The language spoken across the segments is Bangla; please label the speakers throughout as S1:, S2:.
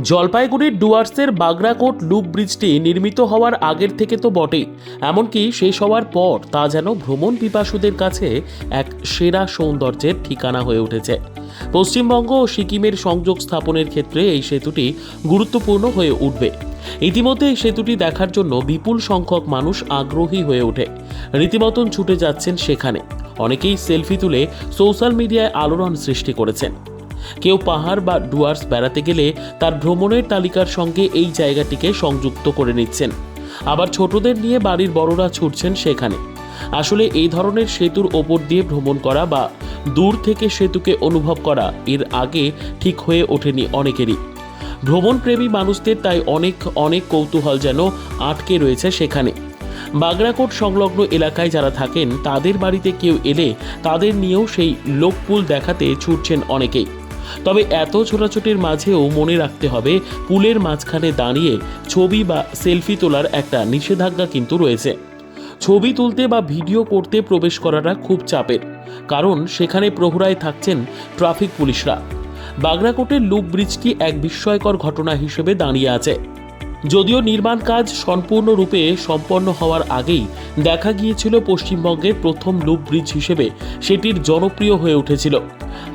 S1: জলপাইগুড়ির ডুয়ার্সের বাগরাকোট লুপ ব্রিজটি নির্মিত হওয়ার আগের থেকে তো বটেই এমনকি শেষ হওয়ার পর তা যেন ভ্রমণ পিপাসুদের কাছে এক সেরা সৌন্দর্যের ঠিকানা হয়ে উঠেছে। পশ্চিমবঙ্গ ও সিকিমের সংযোগ স্থাপনের ক্ষেত্রে এই সেতুটি গুরুত্বপূর্ণ হয়ে উঠবে। ইতিমধ্যে এই সেতুটি দেখার জন্য বিপুল সংখ্যক মানুষ আগ্রহী হয়ে ওঠে। রীতিমতন ছুটে যাচ্ছেন সেখানে। অনেকেই সেলফি তুলে সোশ্যাল মিডিয়ায় আলোড়ন সৃষ্টি করেছেন। কেউ পাহাড় বা ডুয়ার্স বেড়াতে গেলে তার ভ্রমণের তালিকার সঙ্গে এই জায়গাটিকে সংযুক্ত করে নিচ্ছেন। আবার ছোটদের নিয়ে বাড়ির বড়রা ছুটছেন সেখানে। আসলে এই ধরনের সেতুর ওপর দিয়ে ভ্রমণ করা বা দূর থেকে সেতুকে অনুভব করা এর আগে ঠিক হয়ে ওঠেনি অনেকেরই। ভ্রমণপ্রেমী মানুষদের তাই অনেক অনেক কৌতূহল যেন আটকে রয়েছে সেখানে। বাগরাকোট সংলগ্ন এলাকায় যারা থাকেন, তাদের বাড়িতে কেউ এলে তাদের নিয়েও সেই লোকপুল দেখাতে ছুটছেন অনেকেই। তবে এত ছোটাছুটির মাঝেও মনে রাখতে হবে, পুলের মাঝখানে দাঁড়িয়ে ছবি বা সেলফি তোলার একটা নিষেধাজ্ঞা কিন্তু রয়েছে। ছবি তুলতে বা ভিডিও করতে প্রবেশ করাটা খুব চাপের, কারণ সেখানে প্রহরায় থাকছেন ট্রাফিক পুলিশরা। বাগরাকোটের লুপ ব্রিজটি এক বিস্ময়কর ঘটনা হিসেবে দাঁড়িয়ে আছে। যদিও নির্মাণ কাজ সম্পূর্ণরূপে সম্পন্ন হওয়ার আগেই দেখা গিয়েছিল পশ্চিমবঙ্গের প্রথম লুপ ব্রিজ হিসেবে। সেটির জনপ্রিয় হয়ে উঠেছিল।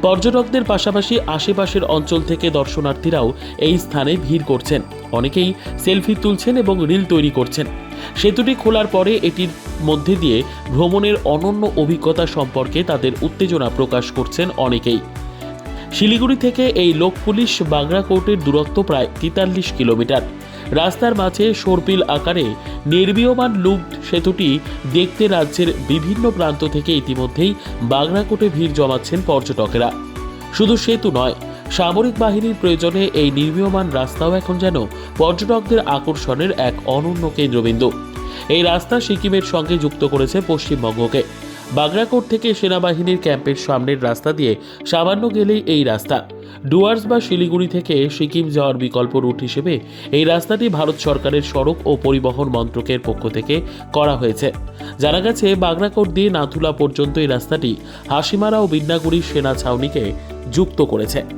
S1: পর্যটকদের পাশাপাশি আশেপাশের অঞ্চল থেকে দর্শনার্থীরাও এই স্থানে ভিড় করছেন। অনেকেই সেলফি তুলছেন এবং রিল তৈরি করছেন। সেতুটি খোলার পরে এটির মধ্যে দিয়ে ভ্রমণের অনন্য অভিজ্ঞতা সম্পর্কে তাদের উত্তেজনা প্রকাশ করছেন অনেকেই। শিলিগুড়ি থেকে এই লোক পুলিশ বাগরাকোটের দূরত্ব প্রায় তেতাল্লিশ কিলোমিটার। রাস্তার মাঝে সর্পিল আকারে নির্মীয়মান লুপ সেতুটি দেখতে রাজ্যের বিভিন্ন প্রান্ত থেকে ইতিমধ্যেই বাগনাকোটে ভিড় জমাচ্ছেন পর্যটকেরা। শুধু সেতু নয়, সামরিক বাহিনীর প্রয়োজনে এই নির্মীয়মান রাস্তাও এখন যেন পর্যটকদের আকর্ষণের এক অনন্য কেন্দ্রবিন্দু। এই রাস্তা সিকিমের সঙ্গে যুক্ত করেছে পশ্চিমবঙ্গকে। বাগরাকোট থেকে সেনাবাহিনীর ক্যাম্পের সামনের রাস্তা দিয়ে সামান্য গেলেই এই রাস্তা। ডুয়ার্স বা শিলিগুড়ি থেকে সিকিম যাওয়ার বিকল্প রুট হিসেবে এই রাস্তাটি ভারত সরকারের সড়ক ও পরিবহন মন্ত্রকের পক্ষ থেকে করা হয়েছে। জানা গেছে বাগরাকোট দিয়ে নাথুলা পর্যন্ত এই রাস্তাটি হাসিমারা ও বিন্যাগুড়ির সেনা ছাউনিকে যুক্ত করেছে।